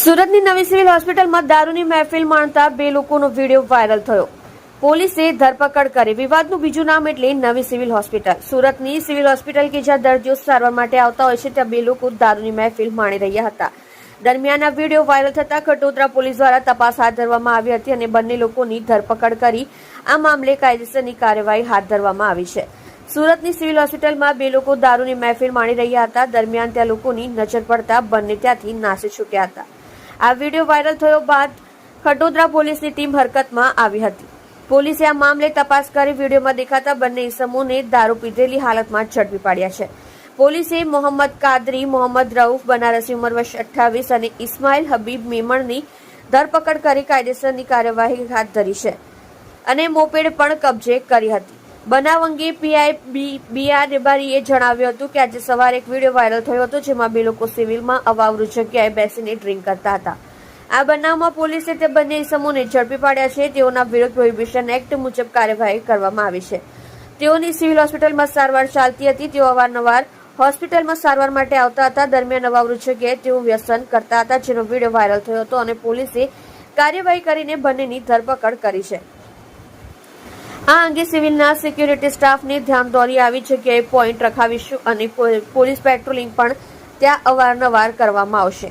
સુરતની નવી સિવિલ હોસ્પિટલમાં દારૂની મહેફિલ માણતા બે લોકોનો વીડિયો વાયરલ થયો. પોલીસે ધરપકડ કરી વિવાદનું બીજું નામ એટલે નવી સિવિલ હોસ્પિટલ. સુરતની સિવિલ હોસ્પિટલ કે જ્યાં દર્દીઓ સારવાર માટે આવતા હોય છે, ત્યાં બે લોકો દારૂની મહેફિલ માણી રહ્યા હતા. દરમિયાન આ વીડિયો વાયરલ થતા ખટોદરા પોલીસ દ્વારા તપાસ હાથ ધરવામાં આવી હતી અને બંને લોકોની ધરપકડ કરી આ મામલે કાયદેસરની કાર્યવાહી હાથ ધરવામાં આવી છે. સુરતની સિવિલ હોસ્પિટલમાં બે લોકો દારૂની મહેફિલ માણી રહ્યા હતા. દરમિયાન ત્યાં લોકોની નજર પડતા બંને ત્યાંથી નાસી છૂટ્યા હતા. આ વીડિયો વાયરલ થયો બાદ ખટોદરા પોલીસની ટીમ હરકતમાં આવી હતી. પોલીસે આ મામલે તપાસ કરી વિડીયોમાં દેખાતા બંને ઇસમોને દારૂ પીધેલી હાલતમાં ઝડપી પાડ્યા છે. પોલીસે મોહમ્મદ કાદરી, મોહમ્મદ રઉફ, બનારસી ઉંમર વર્ષ અઠ્ઠાવીસ અને ઇસ્માઇલ હબીબ મેમણની ધરપકડ કરી કાયદેસરની કાર્યવાહી હાથ ધરી છે અને મોપેડ પણ કબજે કરી હતી. બનાવ અંગે પીઆઈ બી આર રેબારીએ જણાવ્યું હતું કે આજે સવારે એક વીડિયો વાયરલ થયો હતો જેમાં બે લોકો સિવિલમાં અવાવરૂ જગ્યાએ બેસીને ડ્રિંક કરતા હતા. આ બનાવમાં પોલીસે તે બંને ઇસમોને ઝડપી પાડ્યા છે. તેઓના વિરુદ્ધ પ્રોહિબિશન એક્ટ મુજબ કાર્યવાહી કરવામાં આવી છે. તેઓની સિવિલ હોસ્પિટલમાં સારવાર ચાલતી હતી. તેઓ અવારનવાર હોસ્પિટલમાં સારવાર માટે આવતા હતા. દરમિયાન અવાવરૂ જગ્યાએ તેઓ વ્યસન કરતા હતા, જેનો વીડિયો વાયરલ થયો હતો અને પોલીસે કાર્યવાહી કરીને બંનેની ધરપકડ કરી છે. આ અંગે સિવિલના સિક્યુરિટી સ્ટાફને ધ્યાન દોરી આવી જગ્યાએ પોઈન્ટ રખાવીશું અને પોલીસ પેટ્રોલિંગ પણ ત્યાં અવારનવાર કરવામાં આવશે.